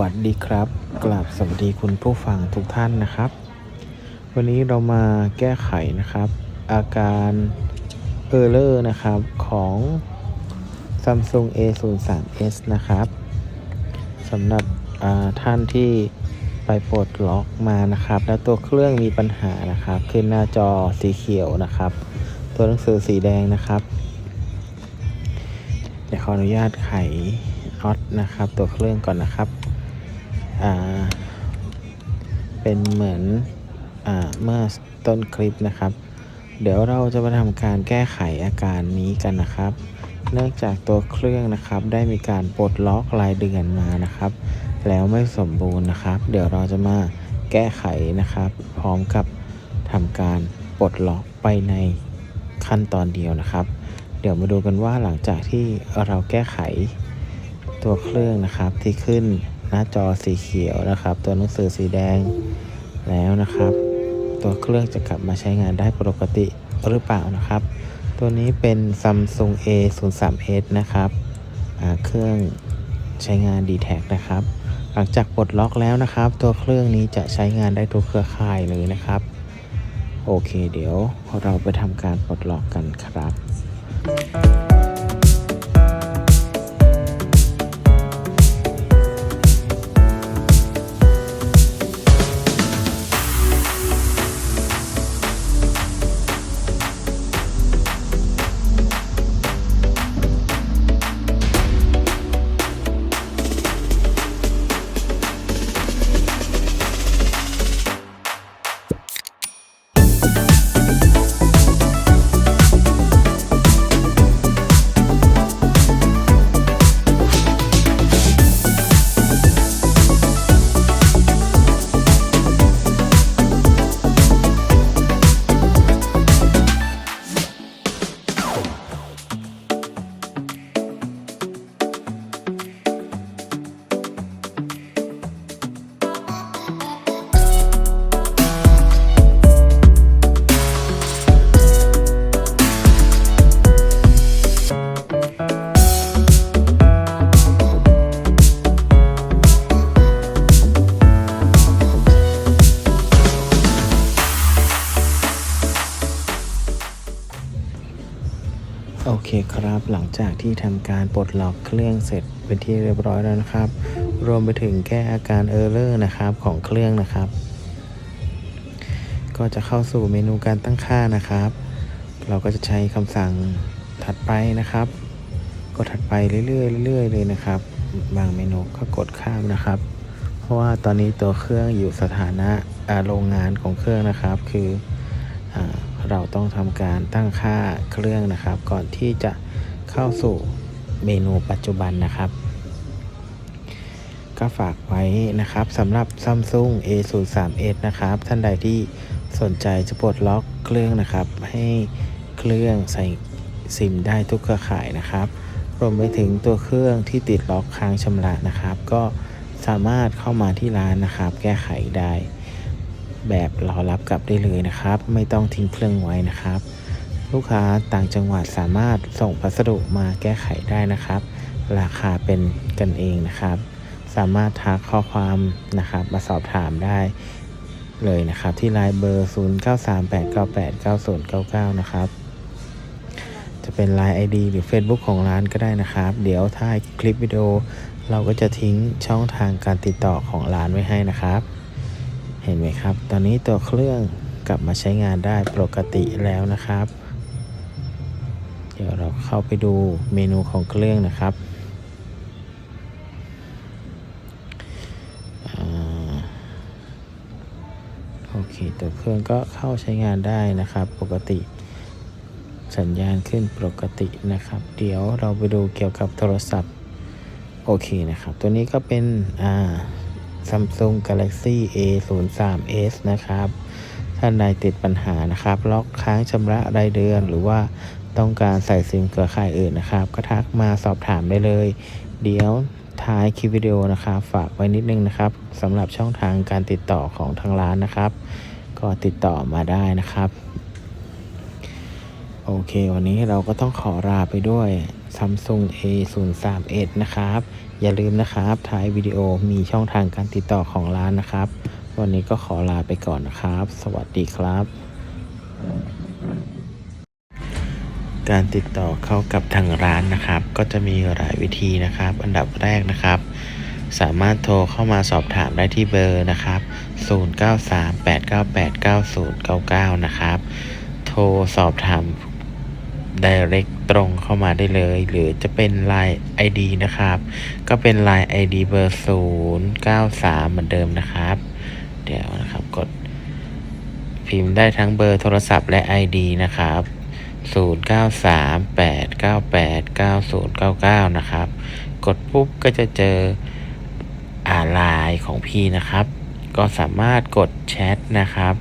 วัสดีครับกราบสวัสดีคุณผู้ฟังทุกท่านนะครับ วันนี้เรามาแก้ไขนะครับ อาการเออร์เลอร์นะครับของ Samsung A03s นะครับสำหรับท่านที่ไปปลดล็อกมานะครับ แล้วตัวเครื่องมีปัญหานะครับ ขึ้นหน้าจอสีเขียวนะครับ ตัวหนังสือสีแดงนะครับเดี๋ยวขออนุญาตไขน็อตนะครับ ตัวเครื่องก่อนนะครับ เป็นเหมือนอเมื่อต้นคลิปนะครับ เดี๋ยวเราจะมาทำการแก้ไขอาการนี้กันนะครับ เนื่องจากตัวเครื่องนะครับ ได้มีการปลดล็อกรายเดือนมานะครับ แล้วไม่สมบูรณ์นะครับ เดี๋ยวเราจะมาแก้ไขนะครับ พร้อมกับทำการปลดล็อกไปในขั้นตอนเดียวนะครับ เดี๋ยวมาดูกันว่าหลังจากที่เราแก้ไขตัวเครื่องนะครับที่ขึ้น หน้าจอสีเขียวนะครับ ตัวหนังสือสีแดงแล้วนะครับ ตัวเครื่องจะกลับมาใช้งานได้ปกติหรือเปล่านะครับ ตัวนี้เป็น Samsung A03s นะครับเครื่องใช้งาน d t แทนะครับ หลังจากปลดล็อกแล้วนะครับ ตัวเครื่องนี้จะใช้งานได้ทุกเครือข่ายเลยนะครับ โอเคเดี๋ยวเราไปทำการปลดล็อกกันครับ อเคครับหลังจากที่ทำการปลดล็อกเครื่องเสร็จเป็นที่เรียบร้อยแล้วนะครับ รวมไปถึงแก้อาการเออร์เลอร์นะครับของเครื่องนะครับ ก็จะเข้าสู่เมนูการตั้งค่านะครับ เราก็จะใช้คำสั่งถัดไปนะครับ กดถัดไปเรื่อยๆเรื่อยๆเลยนะครับ บางเมนูก็กดข้ามนะครับ เพราะว่าตอนนี้ตัวเครื่องอยู่สถานะโรงงานของเครื่องนะครับ คืออ เราต้องทำการตั้งค่าเครื่องนะครับ ก่อนที่จะเข้าสู่เมนูปัจจุบันนะครับ ก็ฝากไว้นะครับสำหรับ Samsung A03s นะครับ ท่านใดที่สนใจจะปลดล็อกเครื่องนะครับ ให้เครื่องใส่ซิมได้ทุกเครือข่ายนะครับรวมไปถึงตัวเครื่องที่ติดล็อกค้างชำระนะครับ ก็สามารถเข้ามาที่ร้านนะครับ แก้ไขได้ แบบรอรับกลับได้เลยนะครับ ไม่ต้องทิ้งเครื่องไว้นะครับ ลูกค้าต่างจังหวัดสามารถส่งพัสดุมาแก้ไขได้นะครับ ราคาเป็นกันเองนะครับ สามารถทักข้อความนะครับ มาสอบถามได้เลยนะครับ ที่ไลน์เบอร์ 0938989099 นะครับจะเป็น Line ID หรือ Facebook ของร้านก็ได้นะครับ เดี๋ยวท้าคลิปวิดีโอ เราก็จะทิ้งช่องทางการติดต่อของร้านไว้ให้นะครับ เห็นไหมครับ ตอนนี้ตัวเครื่องกลับมาใช้งานได้ปกติแล้วนะครับ เดี๋ยวเราเข้าไปดูเมนูของเครื่องนะครับอโอเค ตัวเครื่องก็เข้าใช้งานได้นะครับ ปกติ สัญญาณขึ้นปกตินะครับ เดี๋ยวเราไปดูเกี่ยวกับโทรศัพท์ โอเคนะครับ ตัวนี้ก็เป็นอ่า Samsung Galaxy A03s นะครับ ท่านใดติดปัญหานะครับ ล็อกค้างชำระรายเดือนหรือว่าต้องการใส่ซิมเครือข่ายอื่นนะครับ ก็ทักมาสอบถามได้เลย เดี๋ยวท้ายคลิปวิดีโอนะครับ ฝากไว้นิดนึงนะครับสำหรับช่องทางการติดต่อของทางร้านนะครับ ก็ติดต่อมาได้นะครับ โอเค วันนี้เราก็ต้องขอลาไปด้วย Samsung A03s นะครับ อย่าลืมนะครับท้ายวิดีโอมีช่องทางการติดต่อของร้านนะครับ วันนี้ก็ขอลาไปก่อนนะครับ สวัสดีครับ การติดต่อเข้ากับทางร้านนะครับ ก็จะมีหลายวิธีนะครับ อันดับแรกนะครับ สามารถโทรเข้ามาสอบถามได้ที่เบอร์นะครับ 0938989099 นะครับ โทรสอบถาม direct ตรงเข้ามาได้เลย หรือจะเป็น Line ID นะครับ ก็เป็น Line ID เบอร์ 093 เหมือนเดิมนะครับ เดี๋ยวนะครับกดพิมพ์ได้ทั้งเบอร์โทรศัพท์และ ID นะครับ 0938989099 นะครับ กดปุ๊บก็จะเจออาไลน์ของพี่นะครับ ก็สามารถกดแชทนะครับ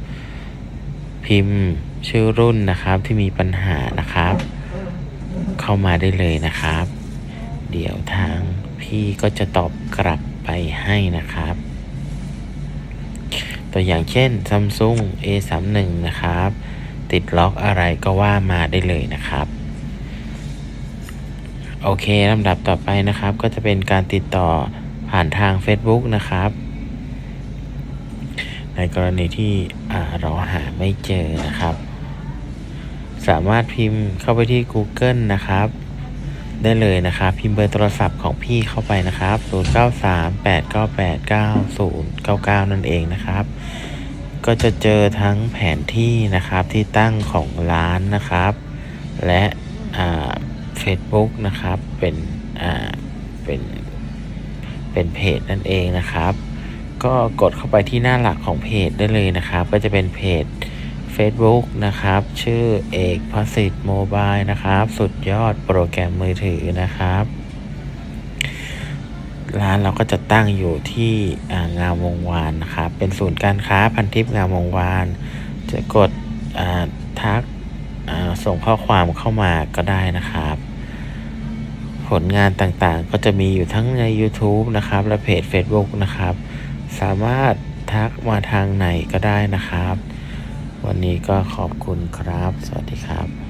พิมพ์ ชื่อรุ่นนะครับที่มีปัญหานะครับ เข้ามาได้เลยนะครับ เดี๋ยวทางพี่ก็จะตอบกลับไปให้นะครับ ตัวอย่างเช่น Samsung A31 นะครับ ติดล็อกอะไรก็ว่ามาได้เลยนะครับโอเคลำดับต่อไปนะครับ ก็จะเป็นการติดต่อผ่านทาง Facebook นะครับ ในกรณีที่เราหาไม่เจอนะครับ สามารถพิมพ์เข้าไปที่ Google นะครับ ได้เลยนะครับ พิมพ์เบอร์โทรศัพท์ของพี่เข้าไปนะครับ 0938989099 นั่นเองนะครับ ก็จะเจอทั้งแผนที่นะครับที่ตั้งของร้านนะครับ และอ่า Facebook นะครับเป็นเป็นเป็นเพจนั่นเองนะครับ ก็กดเข้าไปที่หน้าหลักของเพจได้เลยนะครับ ก็จะเป็นเพจ Facebook นะครับ ชื่อเอกพสิทธิ์โมบายนะครับ สุดยอดโปรแกรมมือถือนะครับ ร้านเราก็จะตั้งอยู่ที่งามวงวานนะครับ เป็นศูนย์การค้าพันทิพย์งามวงวาน จะกดทักส่งข้อความเข้ามาก็ได้นะครับ ผลงานต่างๆ ก็จะมีอยู่ทั้งใน YouTube นะครับ และเพจ Facebook นะครับ สามารถทักมาทางไหนก็ได้นะครับ วันนี้ก็ขอบคุณครับ สวัสดีครับ